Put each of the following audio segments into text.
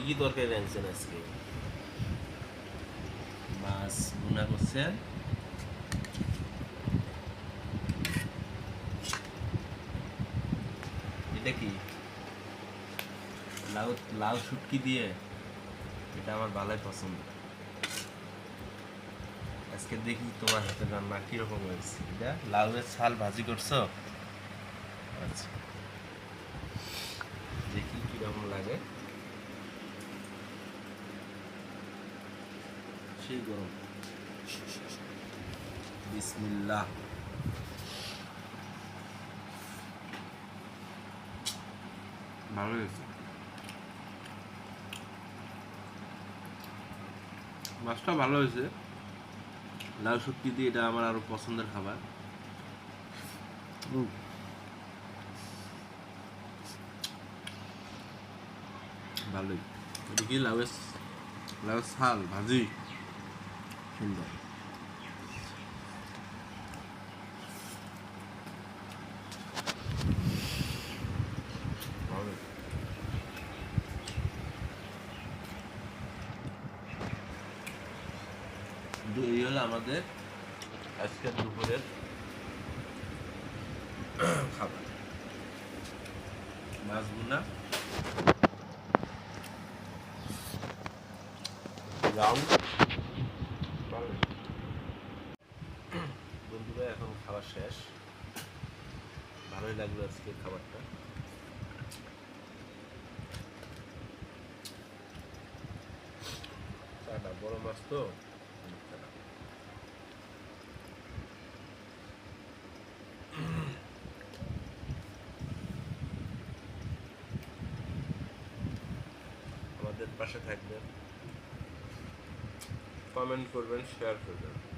কি কি তরকারি আজকে? মাছ ভুনা করছেন? এটা কি? লাউ লাউ শুটকি দিয়ে? এটা আমার ভালোই পছন্দ। আজকে দেখি তোমার হাতের রান্না কীরকম হয়েছে। এটা লাউয়ের ছাল ভাজি করছ? আচ্ছা। দেখি কীরকম লাগে। সেই গরম। বিসমিল্লাহ। ভালো হয়েছে। মাছটা ভালো হয়েছে। লাউ শুটকি দিয়ে এটা আমার আরও পছন্দের খাবার। ভালোই। এটা কি লাউয়ের লাউয়ের ছাল ভাজি? সুন্দর এই হলো আমাদের আজকের দুপুরের খাবার মাছ ভুনা লাউ বন্ধুরা এখন শেষ। ভালোই লাগল আজকে খাবারটা। চাটা বড় মাছ তো আমাদের পাশে থাকবেন। কমেন্ট করবেন শেয়ার করবেন।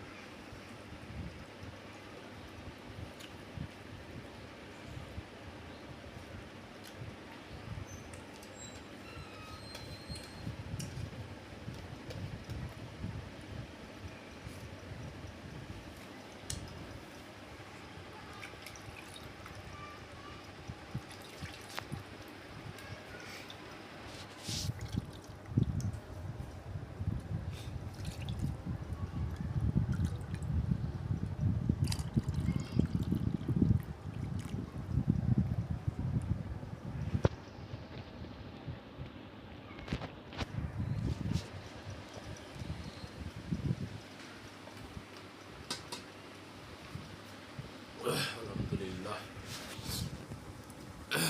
আলহামদুলিল্লাহ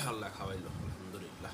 আল্লাহ খাওয়াইল আলহামদুলিল্লাহ